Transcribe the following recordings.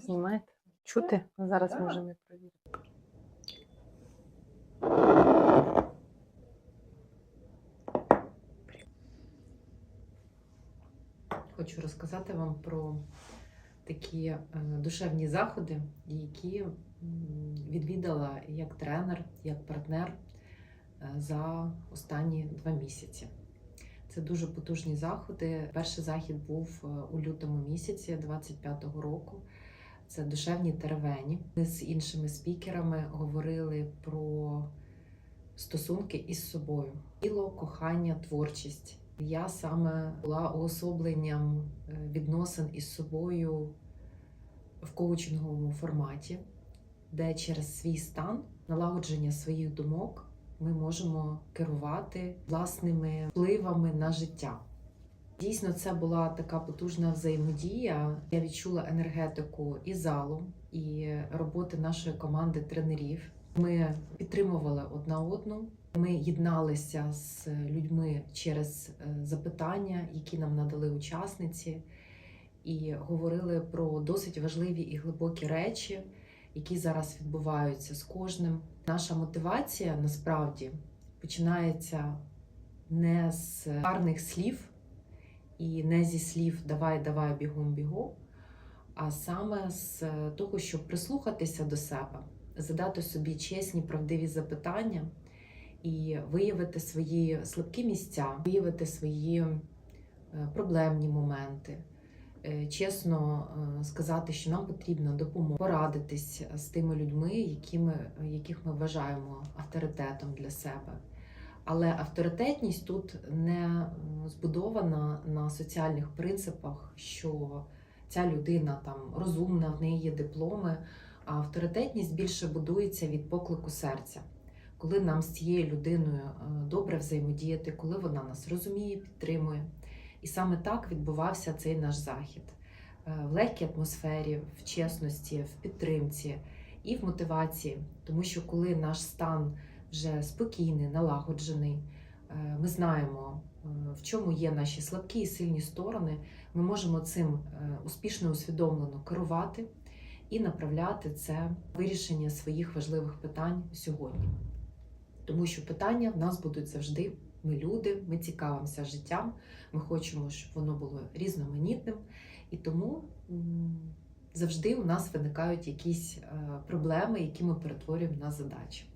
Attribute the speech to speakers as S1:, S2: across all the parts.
S1: Знімаєте? Чути? Зараз можемо і перевірити.
S2: Хочу розказати вам про такі е, душевні заходи, які відвідала як тренер, як партнер е, за останні два місяці. Це дуже потужні заходи. Перший захід був е, у лютому місяці 25-го року. Це душевні теревені. Ми з іншими спікерами говорили про стосунки із собою, тіло, кохання, творчість. Я саме була уособленням е, відносин із собою в коучинговому форматі, де через свій стан, налагодження своїх думок ми можемо керувати власними впливами на життя. Дійсно, це була така потужна взаємодія. Я відчула енергетику і залу, і роботи нашої команди тренерів. Ми підтримували одна одну. Ми єдналися з людьми через е, запитання, які нам надали учасниці, і говорили про досить важливі і глибокі речі, які зараз відбуваються з кожним. Наша мотивація насправді починається не з гарних слів і не зі слів Давай, давай, бігом, бігом, а саме з того, щоб прислухатися до себе, задати собі чесні, правдиві запитання і виявити свої слабкі місця, виявити свої е, проблемні моменти. Е, Чесно е, сказати, що нам потрібна допомога, порадитись з тими людьми, які ми, яких ми вважаємо авторитетом для себе. Але авторитетність тут не збудована на соціальних принципах, що ця людина там розумна, в неї є дипломи. А авторитетність більше будується від поклику серця коли нам з цією людиною е, добре взаємодіяти, коли вона нас розуміє, підтримує. І саме так відбувався цей наш захід Е, в легкій атмосфері, в чесності, в підтримці і в мотивації. Тому що коли наш стан вже спокійний, налагоджений, е, ми знаємо, е, в чому є наші слабкі і сильні сторони, ми можемо цим е, успішно усвідомлено керувати і направляти це вирішення своїх важливих питань сьогодні. Тому що питання в нас будуть завжди. Ми люди, ми цікавимося життям, ми хочемо, щоб воно було різноманітним, і тому завжди у нас виникають якісь проблеми, які ми перетворюємо на задачі.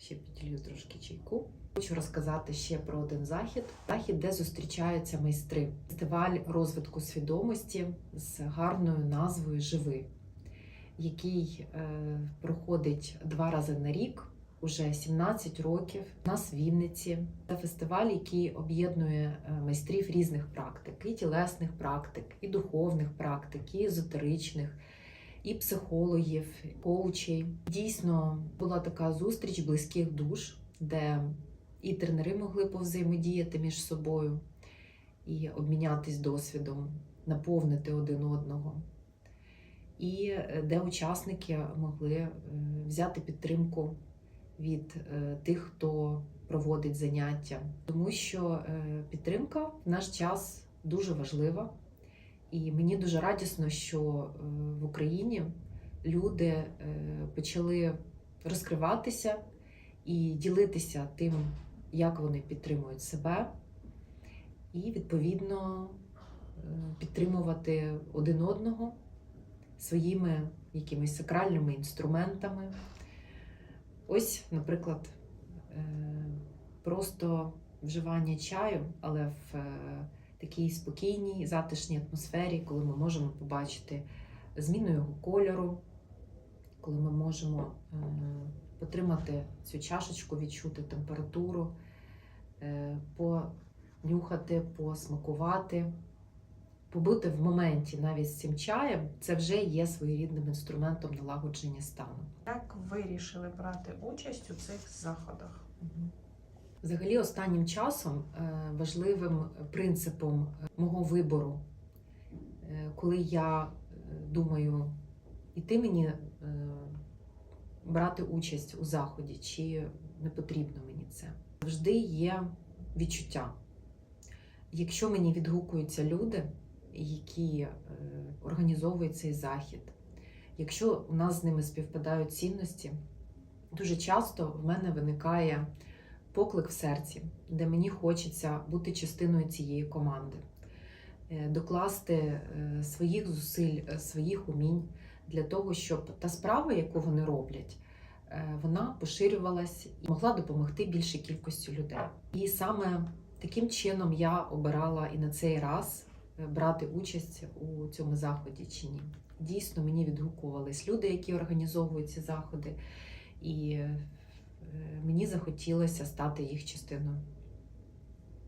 S2: Ще підділю трошки чайку. Хочу розказати ще про один захід. Захід, де зустрічаються майстри. Фестиваль розвитку свідомості з гарною назвою Живи, який е, проходить два рази на рік. Уже 17 років у нас в Вінниці. Це фестиваль, який об'єднує е, майстрів різних практик, і тілесних практик, і духовних практик, і езотеричних, і психологів, і коучей. Дійсно була така зустріч близьких душ, де і тренери могли повзаємодіяти між собою і обмінятись досвідом, наповнити один одного. І е, де учасники могли е, взяти підтримку від е, тих, хто проводить заняття, тому що підтримка в наш час дуже важлива, і мені дуже радісно, що е, в Україні люди е, почали розкриватися і ділитися тим, як вони підтримують себе, і відповідно е, підтримувати один одного своїми якимись сакральними інструментами. Ось, наприклад, просто вживання чаю, але в такій спокійній, затишній атмосфері, коли ми можемо побачити зміну його кольору, коли ми можемо е, потримати цю чашечку, відчути температуру, е, понюхати, посмакувати. Побути в моменті навіть з цим чаєм, це вже є своєрідним інструментом налагодження стану.
S3: Як вирішили брати участь у цих заходах?
S2: Взагалі, останнім часом е, важливим принципом е, мого вибору, е, коли я думаю, іти мені брати участь у заході, чи не потрібно мені це, завжди є відчуття. Якщо мені відгукуються люди, які організовують цей захід, якщо у нас з ними співпадають цінності, дуже часто в мене виникає поклик в серці, де мені хочеться бути частиною цієї команди, е, докласти е, своїх зусиль, е, своїх умінь для того, щоб та справа, яку вони роблять, вона поширювалась і могла допомогти більшій кількості людей. І саме таким чином я обирала і на цей раз брати участь у цьому заході чи ні. Дійсно, мені відгукувались люди, які організовують ці заходи, і мені захотілося стати їх частиною.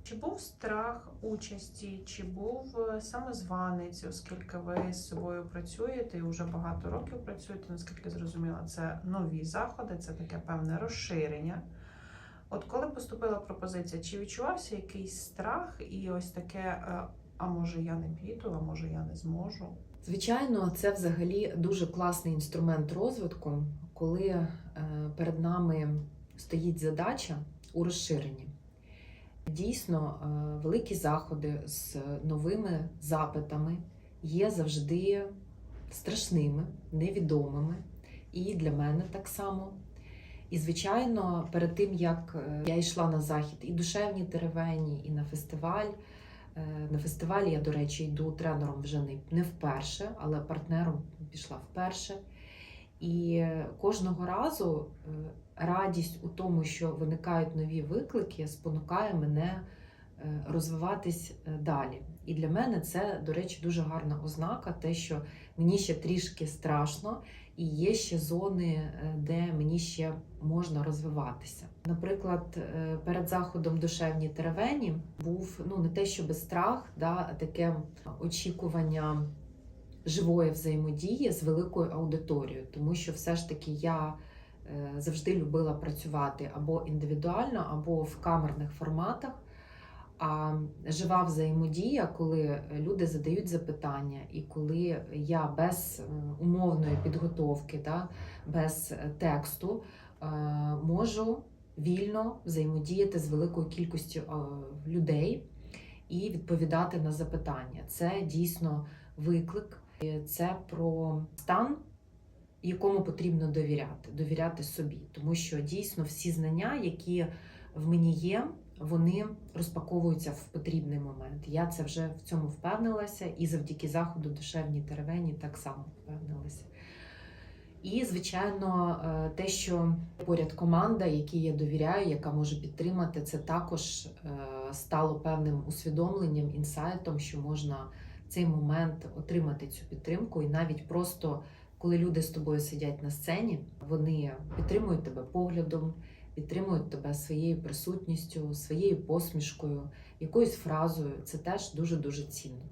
S3: Чи був страх участі, чи був е, самозванець, оскільки ви з собою працюєте і вже багато років працюєте, наскільки зрозуміла, це нові заходи, це таке певне розширення. От коли поступила пропозиція, чи відчувався якийсь страх і ось таке, е, а може я не піду, а може я не зможу?
S2: Звичайно, це взагалі дуже класний інструмент розвитку, коли е, перед нами стоїть задача у розширенні. Дійсно, е, великі заходи з новими запитами є завжди страшними, невідомими, і для мене так само. І, звичайно, перед тим як е, я йшла на захід і душевні теревені, і на фестиваль. На фестивалі я, до речі, йду тренером вже не вперше, але партнером пішла вперше. І кожного разу е, радість у тому, що виникають нові виклики, спонукає мене е, розвиватись е, далі. І для мене це, до речі, дуже гарна ознака, те, що мені ще трішки страшно, і є ще зони, де мені ще можна розвиватися. Наприклад, перед заходом душевні теревені був ну не те, щоб страх, да, таке очікування живої взаємодії з великою аудиторією, тому що все ж таки я е, завжди любила працювати або індивідуально, або в камерних форматах. А жива взаємодія, коли люди задають запитання, і коли я без е, умовної підготовки, да, без тексту е, можу вільно взаємодіяти з великою кількістю людей і відповідати на запитання. Це дійсно виклик, це про стан, якому потрібно довіряти, довіряти собі, тому що дійсно всі знання, які в мені є, вони розпаковуються в потрібний момент. Я це вже в цьому впевнилася, і завдяки заходу душевні теревені так само впевнилася. І, звичайно, е, те, що поряд команда, якій я довіряю, яка може підтримати, це також е, стало певним усвідомленням, інсайтом, що можна цей момент отримати цю підтримку, і навіть просто коли люди з тобою сидять на сцені, вони підтримують тебе поглядом, підтримують тебе своєю присутністю, своєю посмішкою, якоюсь фразою. Це теж дуже дуже цінно.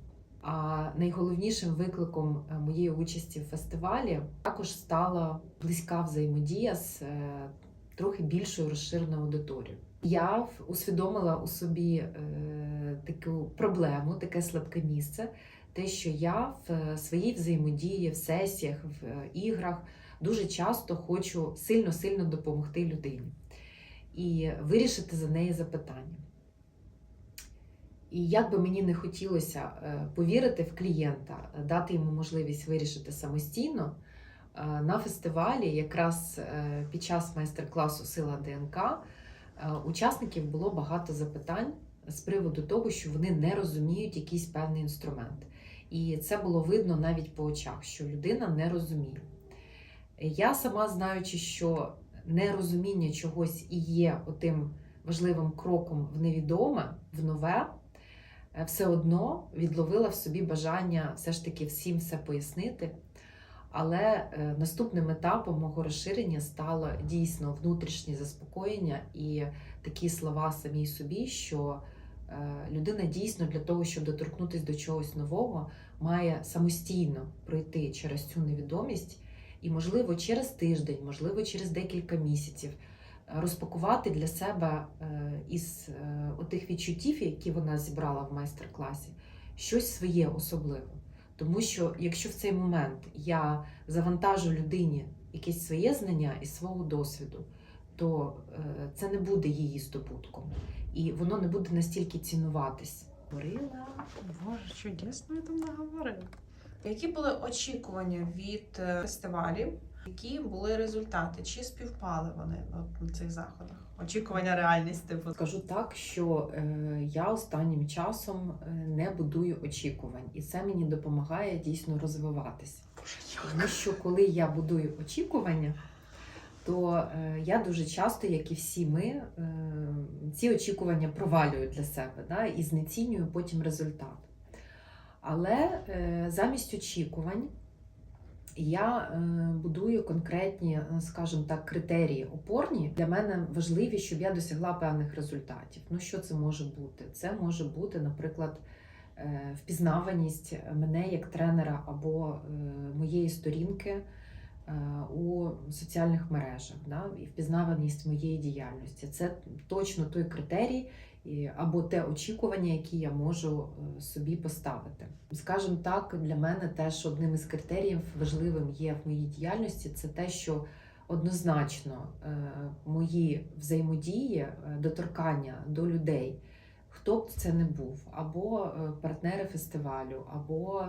S2: А найголовнішим викликом е, моєї участі в фестивалі також стала близька взаємодія з е, трохи більшою розширеною аудиторією. Я усвідомила у собі е, таку проблему, таке слабке місце, те, що я в е, своїй взаємодії, в сесіях, в е, іграх дуже часто хочу сильно-сильно допомогти людині і вирішити за неї запитання. І як би мені не хотілося повірити в клієнта, дати йому можливість вирішити самостійно, на фестивалі, якраз під час майстер-класу Сила ДНК, учасників було багато запитань з приводу того, що вони не розуміють якийсь певний інструмент. І це було видно навіть по очах, що людина не розуміє. Я сама знаючи, що нерозуміння чогось і є отим важливим кроком в невідоме, в нове, е, все одно відловила в собі бажання все ж таки всім все пояснити. Але е, наступним етапом мого розширення стало дійсно внутрішнє заспокоєння і такі слова самій собі, що е, людина дійсно для того, щоб доторкнутися до чогось нового, має самостійно пройти через цю невідомість і, можливо, через тиждень, можливо, через декілька місяців е, розпакувати для себе із отих відчуттів, які вона зібрала в майстер-класі, щось своє особливе. Тому що якщо в цей момент я завантажу людині якесь своє знання і свого досвіду, то е, це не буде її здобутком, і воно не буде настільки цінуватись. Говорила.
S3: Боже, чудесно я там наговорила. Які були очікування від е, фестивалів? Які були результати? Чи співпали вони от на цих заходах? Очікування, реальність, типу.
S2: Скажу так, що е, я останнім часом е, не будую очікувань, і це мені допомагає дійсно розвиватися. Тому що коли я будую очікування, то е, я дуже часто, як і всі ми, е, ці очікування провалюю для себе да, і знецінюю потім результат. Але е, замість очікувань я е, будую конкретні, е, скажімо так, критерії опорні. Для мене важливі, щоб я досягла певних результатів. Ну, що це може бути? Це може бути, наприклад, е, впізнаваність мене як тренера або моєї сторінки у соціальних мережах, да? і впізнаваність моєї діяльності. Це точно той критерій, або те очікування, яке я можу е, собі поставити. Скажімо так, для мене теж одним із критеріїв важливим є в моїй діяльності це те, що однозначно е, мої взаємодії, е, доторкання до людей, хто б це не був, або партнери фестивалю, або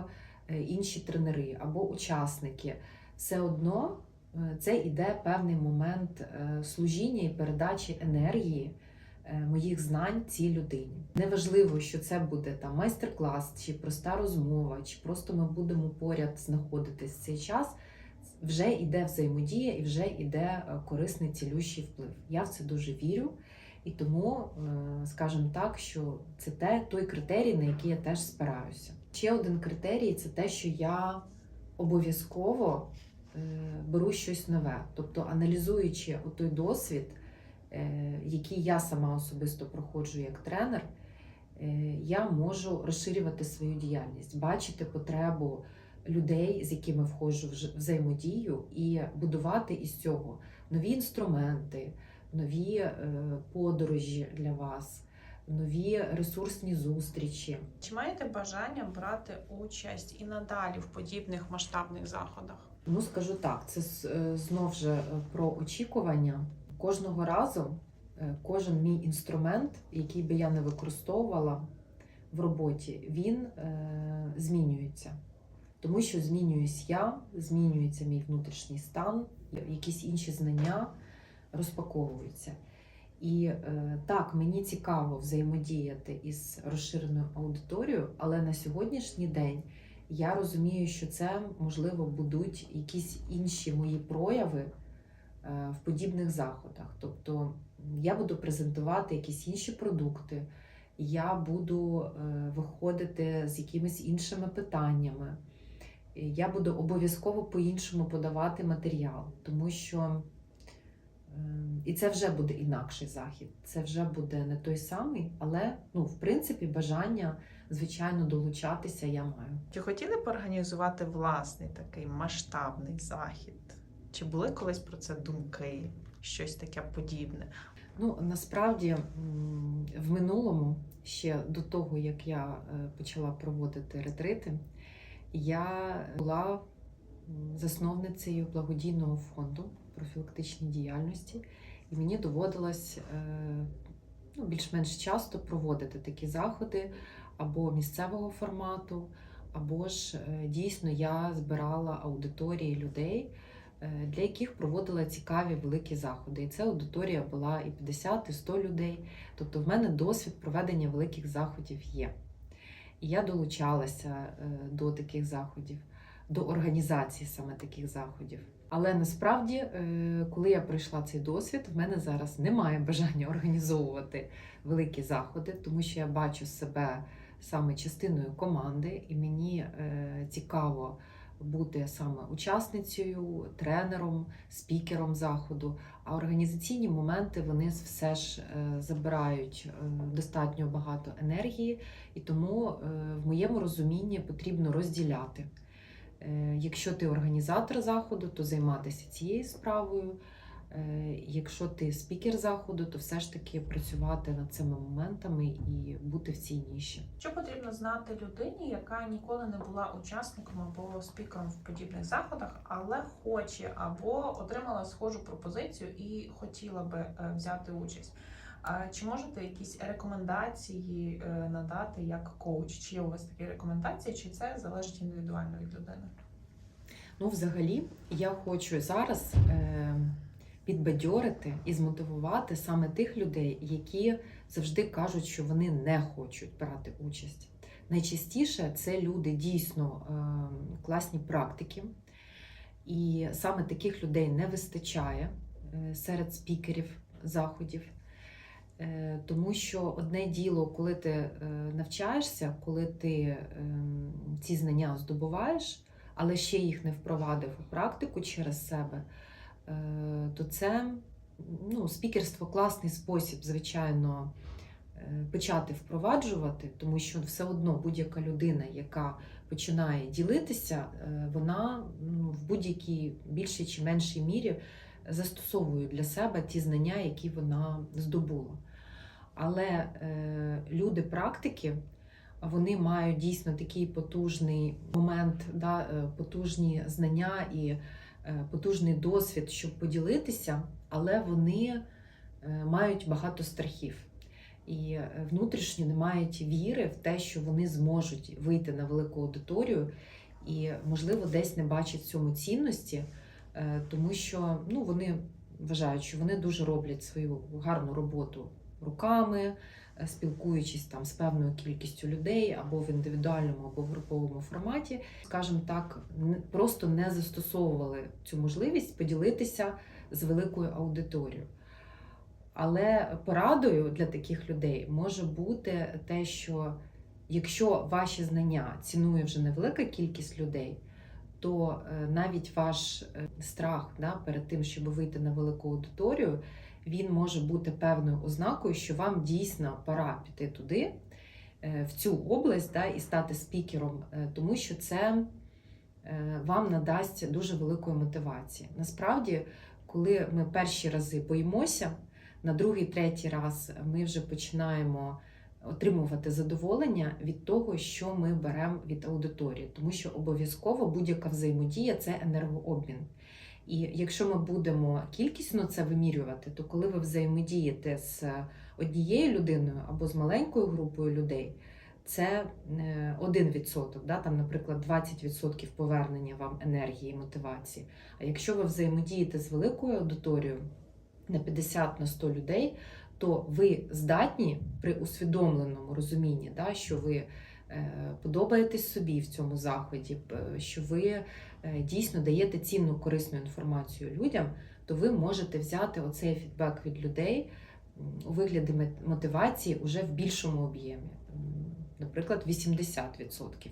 S2: інші тренери, або учасники, все одно це іде певний момент служіння і передачі енергії моїх знань цій людині. Неважливо, що це буде там майстер-клас, чи проста розмова, чи просто ми будемо поряд знаходитись цей час. Вже йде взаємодія і вже йде е, корисний цілющий вплив. Я в це дуже вірю. І тому, е, скажімо так, що це те, той критерій, на який я теж спираюся. Ще один критерій це те, що я обов'язково е, беру щось нове. Тобто, аналізуючи той досвід, е, який я сама особисто проходжу як тренер, е, я можу розширювати свою діяльність, бачити потребу людей, з якими входжу в взаємодію, і будувати із цього нові інструменти, нові е, подорожі для вас, нові ресурсні зустрічі.
S3: Чи маєте бажання брати участь і надалі в подібних масштабних заходах?
S2: Ну, скажу так, це знов же про очікування. Кожного разу е, кожен мій інструмент, який би я не використовувала в роботі, він е, змінюється. Тому що змінююсь я, змінюється мій внутрішній стан, якісь інші знання розпаковуються. І е, так, мені цікаво взаємодіяти із розширеною аудиторією, але на сьогоднішній день я розумію, що це можливо будуть якісь інші мої прояви в подібних заходах. Тобто я буду презентувати якісь інші продукти, я буду е, виходити з якимись іншими питаннями. Я буду обов'язково по-іншому подавати матеріал, тому що е, і це вже буде інакший захід. Це вже буде не той самий, але ну, в принципі, бажання, звичайно, долучатися я маю.
S3: Чи хотіли б організувати власний такий масштабний захід? Чи були колись про це думки? Щось таке подібне?
S2: Ну, насправді в минулому, ще до того, як я е, почала проводити ретрити, я була засновницею благодійного фонду профілактичної діяльності, і мені доводилось е, ну, більш-менш часто проводити такі заходи або місцевого формату, або ж е, дійсно я збирала аудиторії людей для яких проводила цікаві великі заходи. І ця аудиторія була і 50, і 100 людей. Тобто в мене досвід проведення великих заходів є. І я долучалася е, до таких заходів, до організації саме таких заходів. Але насправді, е, коли я пройшла цей досвід, в мене зараз немає бажання організовувати великі заходи, тому що я бачу себе саме частиною команди, і мені е, цікаво бути саме учасницею, тренером, спікером заходу. А організаційні моменти вони все ж е, забирають е, достатньо багато енергії, і тому е, в моєму розумінні потрібно розділяти. Якщо ти організатор заходу, то займатися цією справою. Е, Якщо ти спікер заходу, то все ж таки працювати над цими моментами і бути в цій ніші.
S3: Що потрібно знати людині, яка ніколи не була учасником або спікером в подібних заходах, але хоче або отримала схожу пропозицію і хотіла би е, взяти участь? А чи можете якісь рекомендації е, надати як коуч? Чи є у вас такі рекомендації, чи це залежить індивідуально від людини?
S2: Ну, взагалі, я хочу зараз е, підбадьорити і змотивувати саме тих людей, які завжди кажуть, що вони не хочуть брати участь. Найчастіше це люди дійсно е, класні практики, і саме таких людей не вистачає е, серед спікерів заходів. Е, Тому що одне діло, коли ти навчаєшся, коли ти ці знання здобуваєш, але ще їх не впровадив у практику через себе, то це ну, спікерство класний спосіб, звичайно, е, почати впроваджувати, тому що все одно будь-яка людина, яка починає ділитися, е, вона ну, в будь-якій більшій чи меншій мірі застосовує для себе ті знання, які вона здобула. Але е, люди практики, вони мають дійсно такий потужний момент, да, е, потужні знання і е, потужний досвід, щоб поділитися, але вони е, мають багато страхів. І е, внутрішньо не мають віри в те, що вони зможуть вийти на велику аудиторію, і, можливо, десь не бачать цьому цінності, е, тому що ну, вони вважають, що вони дуже роблять свою гарну роботу руками, е, спілкуючись там з певною кількістю людей або в індивідуальному, або в груповому форматі, скажімо так, просто не застосовували цю можливість поділитися з великою аудиторією. Але порадою для таких людей може бути те, що якщо ваші знання цінує вже невелика кількість людей, то е, навіть ваш е, страх да, перед тим, щоб вийти на велику аудиторію, він може бути певною ознакою, що вам дійсно пора піти туди, е, в цю область, да, і стати спікером, е, тому що це е, вам надасть дуже великої мотивації. Насправді, коли ми перші рази боїмося, на другий, третій раз ми вже починаємо отримувати задоволення від того, що ми беремо від аудиторії, тому що обов'язково будь-яка взаємодія це енергообмін. І якщо ми будемо кількісно це вимірювати, то коли ви взаємодієте з однією людиною або з маленькою групою людей, це е, 1%, да? там, наприклад, 20% повернення вам енергії мотивації. А якщо ви взаємодієте з великою аудиторією на 50 на 100 людей, то ви здатні при усвідомленому розумінні, да, що ви е, подобаєтесь собі в цьому заході, що ви е, дійсно даєте цінну корисну інформацію людям, то ви можете взяти оцей фідбек від людей у вигляді мотивації уже в більшому об'ємі, наприклад, 80%.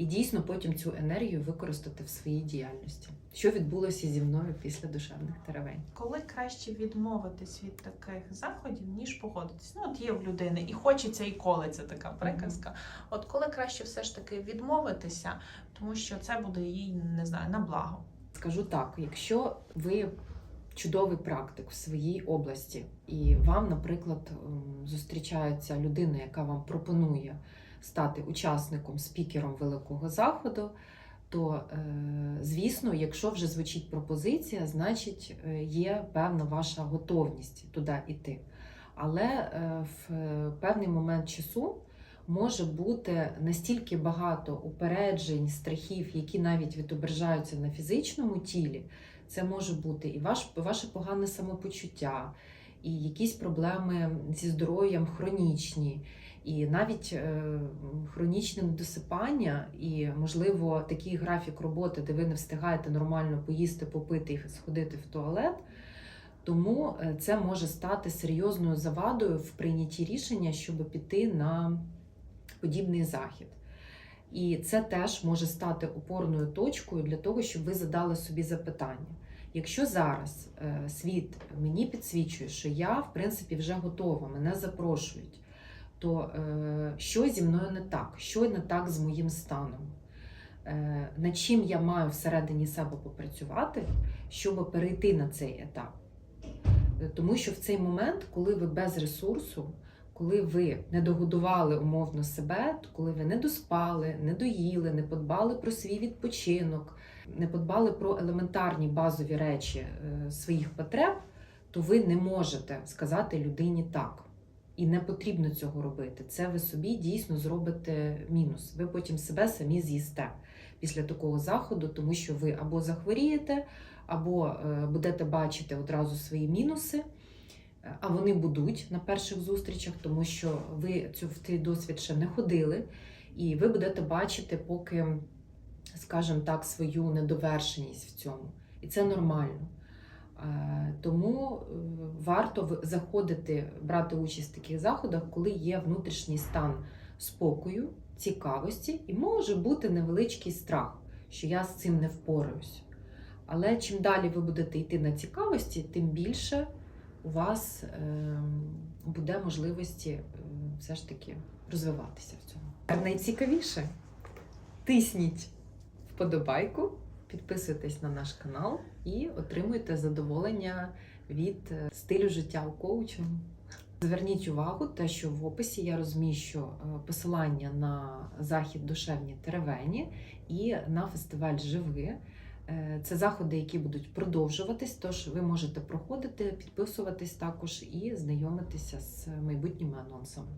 S2: І дійсно потім цю енергію використати в своїй діяльності, що відбулося зі мною після душевних теревень.
S3: Коли краще відмовитись від таких заходів, ніж погодитись? Ну, от є в людини, і хочеться, і колиться така приказка. От коли краще все ж таки відмовитися, тому що це буде їй не знаю на благо.
S2: Скажу так: якщо ви чудовий практик в своїй області, і вам, наприклад, ем, зустрічається людина, яка вам пропонує стати учасником, спікером великого заходу, то, е, звісно, якщо вже звучить пропозиція, значить е, є певна ваша готовність туди йти. Але е, в певний момент часу може бути настільки багато упереджень, страхів, які навіть відображаються на фізичному тілі. Це може бути і ваш, ваше погане самопочуття, і якісь проблеми зі здоров'ям хронічні, і навіть е, хронічне недосипання, і, можливо, такий графік роботи, де ви не встигаєте нормально поїсти, попити і сходити в туалет. Тому е, це може стати серйозною завадою в прийнятті рішення, щоб піти на подібний захід. І це теж може стати опорною точкою для того, щоб ви задали собі запитання. Якщо зараз е, світ мені підсвічує, що я в принципі вже готова, мене запрошують, то е, що зі мною не так? Що не так з моїм станом? Е, над чим я маю всередині себе попрацювати, щоб перейти на цей етап? Е, Тому що в цей момент, коли ви без ресурсу, коли ви не догодували умовно себе, коли ви не доспали, не доїли, не подбали про свій відпочинок, не подбали про елементарні базові речі своїх потреб, то ви не можете сказати людині так. І не потрібно цього робити. Це ви собі дійсно зробите мінус. Ви потім себе самі з'їсте після такого заходу, тому що ви або захворієте, або е, будете бачити одразу свої мінуси. Е, А вони будуть на перших зустрічах, тому що ви в цей досвід ще не ходили, і ви будете бачити, поки, скажімо так, свою недовершеність в цьому. І це нормально. Е, Тому е, варто заходити, брати участь в таких заходах, коли є внутрішній стан спокою, цікавості, і може бути невеличкий страх, що я з цим не впораюсь. Але чим далі ви будете йти на цікавості, тим більше у вас ем, буде можливості е, все ж таки розвиватися в цьому. Найцікавіше тисніть вподобайку, підписуйтесь на наш канал і отримуйте задоволення від е, стилю життя у коучингу. Зверніть увагу, те, що в описі я розміщу е, посилання на захід душевні теревені і на фестиваль Живи. Е, Це заходи, які будуть продовжуватись, тож ви можете проходити, підписуватись також і знайомитися з майбутніми анонсами.